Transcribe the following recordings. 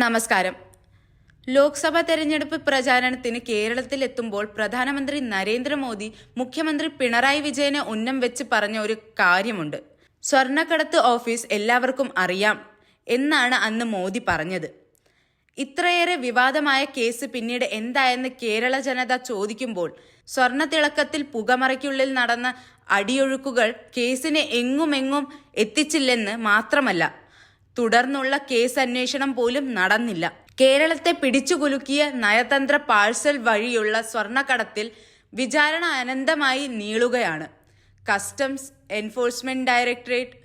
നമസ്കാരം. ലോക്സഭാ തെരഞ്ഞെടുപ്പ് പ്രചാരണത്തിന് കേരളത്തിലെത്തുമ്പോൾ പ്രധാനമന്ത്രി നരേന്ദ്രമോദി മുഖ്യമന്ത്രി പിണറായി വിജയനെ ഉന്നം വെച്ച് പറഞ്ഞ ഒരു കാര്യമുണ്ട്. സ്വർണക്കടത്ത് ഓഫീസ് എല്ലാവർക്കും അറിയാം എന്നാണ് അന്ന് മോദി പറഞ്ഞത്. ഇത്രയേറെ വിവാദമായ കേസ് പിന്നീട് എന്തായെന്ന് കേരള ജനത ചോദിക്കുമ്പോൾ സ്വർണത്തിളക്കത്തിൽ പുകമറയ്ക്കുള്ളിൽ നടന്ന അടിയൊഴുക്കുകൾ കേസിനെ എങ്ങുമെങ്ങും എത്തിച്ചില്ലെന്ന് മാത്രമല്ല. തുടർന്നുള്ള കേസ് അന്വേഷണം പോലും നടന്നില്ല. കേരളത്തെ പിടിച്ചുകുലുക്കിയ നയതന്ത്ര പാഴ്സൽ വഴിയുള്ള സ്വർണക്കടത്തിൽ വിചാരണ അനന്തമായി നീളുകയാണ്. Customs enforcement directorate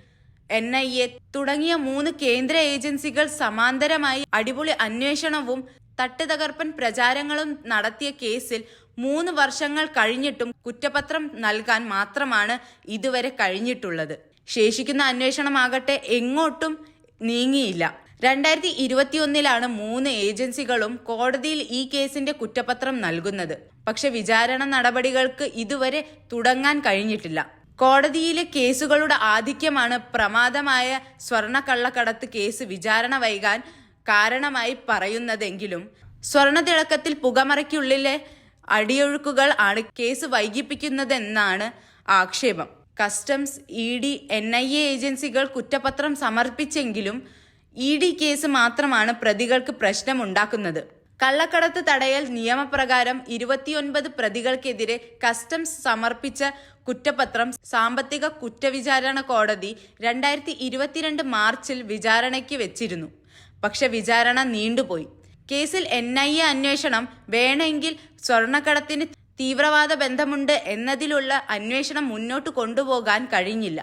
N I A തുടങ്ങിയ മൂന്ന് കേന്ദ്ര ഏജൻസികൾ സമാന്തരമായി അടിപൊളി അന്വേഷണവും തട്ടുതകർപ്പൻ പ്രചാരങ്ങളും നടത്തിയ കേസിൽ മൂന്ന് വർഷങ്ങൾ കഴിഞ്ഞിട്ടും കുറ്റപത്രം നൽകാൻ മാത്രമാണ് ഇതുവരെ കഴിഞ്ഞിട്ടുള്ളത്. ശേഷിക്കുന്ന അന്വേഷണമാകട്ടെ എങ്ങോട്ടും നീങ്ങിയില്ല. രണ്ടായിരത്തി ഇരുപത്തിയൊന്നിലാണ് മൂന്ന് ഏജൻസികളും കോടതിയിൽ ഈ കേസിന്റെ കുറ്റപത്രം നൽകുന്നത്. പക്ഷെ വിചാരണ നടപടികൾക്ക് ഇതുവരെ തുടങ്ങാൻ കഴിഞ്ഞിട്ടില്ല. കോടതിയിലെ കേസുകളുടെ ആധിക്യമാണ് പ്രമാദമായ സ്വർണക്കള്ളക്കടത്ത് കേസ് വിചാരണ വൈകാൻ കാരണമായി പറയുന്നതെങ്കിലും സ്വർണതിളക്കത്തിൽ പുകമറയ്ക്കുള്ളിലെ അടിയൊഴുക്കുകൾ ആണ് കേസ് വൈകിപ്പിക്കുന്നതെന്നാണ് ആക്ഷേപം. Customs E D N I A ഏജൻസികൾ കുറ്റപത്രം സമർപ്പിച്ചെങ്കിലും ഇ ഡി കേസ് മാത്രമാണ് പ്രതികൾക്ക് പ്രശ്നമുണ്ടാക്കുന്നത്. കള്ളക്കടത്ത് തടയൽ നിയമപ്രകാരം ഇരുപത്തിയൊൻപത് പ്രതികൾക്കെതിരെ കസ്റ്റംസ് സമർപ്പിച്ച കുറ്റപത്രം സാമ്പത്തിക കുറ്റവിചാരണ കോടതി രണ്ടായിരത്തി ഇരുപത്തിരണ്ട് മാർച്ചിൽ വിചാരണയ്ക്ക് വെച്ചിരുന്നു. പക്ഷെ വിചാരണ നീണ്ടുപോയി. കേസിൽ എൻ ഐ എ അന്വേഷണം വേണമെങ്കിൽ സ്വർണക്കടത്തിന് തീവ്രവാദ ബന്ധമുണ്ട് എന്നതിലുള്ള അന്വേഷണം മുന്നോട്ട് കൊണ്ടുപോകാൻ കഴിഞ്ഞില്ല.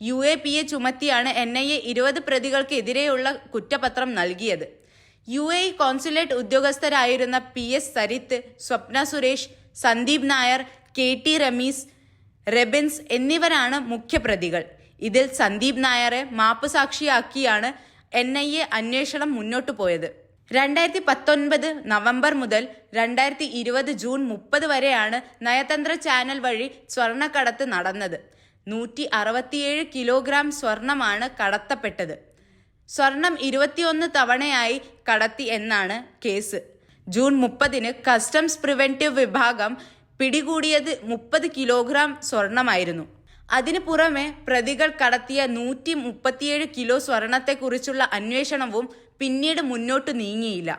യു എ പി എ ചുമത്തിയാണ് എൻ ഐ എ ഇരുപത് പ്രതികൾക്കെതിരെയുള്ള കുറ്റപത്രം നൽകിയത്. U A consulate ഉദ്യോഗസ്ഥരായിരുന്ന P S Sarith Swapna Suresh Sandeep Nair K T Ramees Rebins എന്നിവരാണ് മുഖ്യപ്രതികൾ. ഇതിൽ സന്ദീപ് നായരെ മാപ്പുസാക്ഷിയാക്കിയാണ് എൻ ഐ എ അന്വേഷണം മുന്നോട്ടു പോയത്. രണ്ടായിരത്തി പത്തൊൻപത് നവംബർ മുതൽ രണ്ടായിരത്തി ഇരുപത് ജൂൺ മുപ്പത് വരെയാണ് നയതന്ത്ര ചാനൽ വഴി സ്വർണക്കടത്ത് നടന്നത്. നൂറ്റി അറുപത്തിയേഴ് കിലോഗ്രാം സ്വർണമാണ് കടത്തപ്പെട്ടത്. സ്വർണം ഇരുപത്തിയൊന്ന് തവണയായി കടത്തി എന്നാണ് കേസ്. ജൂൺ മുപ്പതിന് കസ്റ്റംസ് പ്രിവെന്റീവ് വിഭാഗം പിടികൂടിയത് മുപ്പത് കിലോഗ്രാം സ്വർണമായിരുന്നു. അതിനു പുറമെ പ്രതികൾ കടത്തിയ നൂറ്റി മുപ്പത്തിയേഴ് കിലോ സ്വർണത്തെക്കുറിച്ചുള്ള അന്വേഷണവും പിന്നീട് മുന്നോട്ട് നീങ്ങിയില്ല.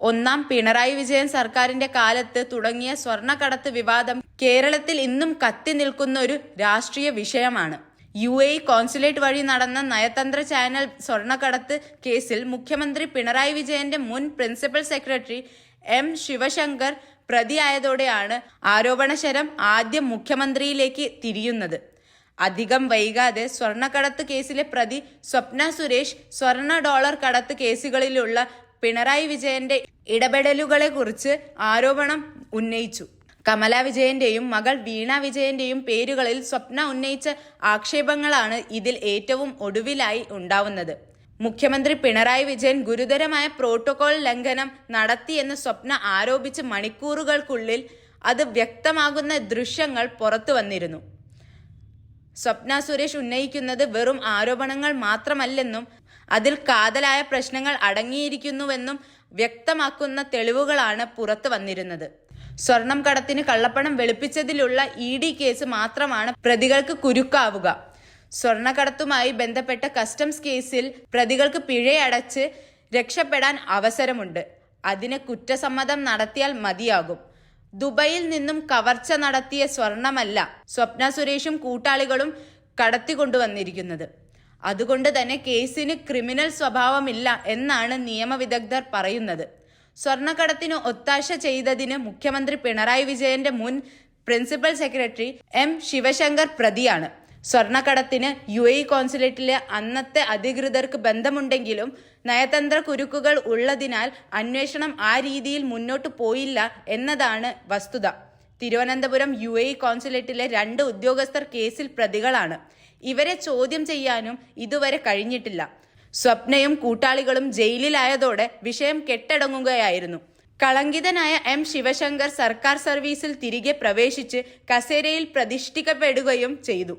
ഒന്നാം പിണറായി വിജയൻ സർക്കാരിന്റെ കാലത്ത് തുടങ്ങിയ സ്വർണക്കടത്ത് വിവാദം കേരളത്തിൽ ഇന്നും കത്തി നിൽക്കുന്ന ഒരു രാഷ്ട്രീയ വിഷയമാണ്. യു എ കോൺസുലേറ്റ് വഴി നടന്ന നയതന്ത്ര ചാനൽ സ്വർണക്കടത്ത് കേസിൽ മുഖ്യമന്ത്രി പിണറായി വിജയന്റെ മുൻ പ്രിൻസിപ്പൽ സെക്രട്ടറി എം ശിവശങ്കർ പ്രതിയായതോടെയാണ് ആരോപണശരം ആദ്യം മുഖ്യമന്ത്രിയിലേക്ക് തിരിയുന്നത്. അധികം വൈകാതെ സ്വർണക്കടത്ത് കേസിലെ പ്രതി സ്വപ്ന സുരേഷ് സ്വർണ ഡോളർ കടത്ത് കേസുകളിലുള്ള പിണറായി വിജയന്റെ ഇടപെടലുകളെക്കുറിച്ച് ആരോപണം ഉന്നയിച്ചു. കമല വിജയന്റെയും മകൾ വീണ വിജയന്റെയും പേരുകളിൽ സ്വപ്ന ഉന്നയിച്ച ആക്ഷേപങ്ങളാണ് ഇതിൽ ഏറ്റവും ഒടുവിലായി ഉണ്ടാവുന്നത്. മുഖ്യമന്ത്രി പിണറായി വിജയൻ ഗുരുതരമായ പ്രോട്ടോകോൾ ലംഘനം നടത്തിയെന്ന് സ്വപ്ന ആരോപിച്ച് മണിക്കൂറുകൾക്കുള്ളിൽ അത് വ്യക്തമാകുന്ന ദൃശ്യങ്ങൾ പുറത്തു വന്നിരുന്നു. സ്വപ്ന സുരേഷ് ഉന്നയിക്കുന്നത് വെറും ആരോപണങ്ങൾ മാത്രമല്ലെന്നും അതിൽ കാതലായ പ്രശ്നങ്ങൾ അടങ്ങിയിരിക്കുന്നുവെന്നും വ്യക്തമാക്കുന്ന തെളിവുകളാണ് പുറത്തു വന്നിരുന്നത്. സ്വർണം കടത്തിന് കള്ളപ്പണം വെളുപ്പിച്ചതിലുള്ള ഇ ഡി കേസ് മാത്രമാണ് പ്രതികൾക്ക് കുരുക്കാവുക. സ്വർണക്കടത്തുമായി ബന്ധപ്പെട്ട കസ്റ്റംസ് കേസിൽ പ്രതികൾക്ക് പിഴയടച്ച് രക്ഷപ്പെടാൻ അവസരമുണ്ട്. അതിന് കുറ്റസമ്മതം നടത്തിയാൽ മതിയാകും. ദുബൈയിൽ നിന്നും കവർച്ച നടത്തിയ സ്വർണമല്ല സ്വപ്ന സുരേഷും കൂട്ടാളികളും കടത്തിക്കൊണ്ടുവന്നിരിക്കുന്നത്. അതുകൊണ്ട് തന്നെ കേസിന് ക്രിമിനൽ സ്വഭാവമില്ല എന്നാണ് നിയമവിദഗ്ധർ പറയുന്നത്. സ്വർണക്കടത്തിന് ഒത്താശ ചെയ്തതിന് മുഖ്യമന്ത്രി പിണറായി വിജയന്റെ മുൻ പ്രിൻസിപ്പൽ സെക്രട്ടറി എം ശിവശങ്കർ പ്രതിയാണ്. സ്വർണക്കടത്തിന് യു എ കോൺസുലേറ്റിലെ അന്നത്തെ അധികൃതർക്ക് ബന്ധമുണ്ടെങ്കിലും നയതന്ത്ര കുരുക്കുകൾ ഉള്ളതിനാൽ അന്വേഷണം ആ രീതിയിൽ മുന്നോട്ട് പോയില്ല എന്നതാണ് വസ്തുത. തിരുവനന്തപുരം യു എ കോൺസുലേറ്റിലെ രണ്ട് ഉദ്യോഗസ്ഥർ കേസിൽ പ്രതികളാണ്. ഇവരെ ചോദ്യം ചെയ്യാനും ഇതുവരെ കഴിഞ്ഞിട്ടില്ല. സ്വപ്നയും കൂട്ടാളികളും ജയിലിലായതോടെ വിഷയം കെട്ടടങ്ങുകയായിരുന്നു. കളങ്കിതനായ എം ശിവശങ്കർ സർക്കാർ സർവീസിൽ തിരികെ പ്രവേശിച്ച് കസേരയിൽ പ്രതിഷ്ഠിക്കപ്പെടുകയും ചെയ്തു.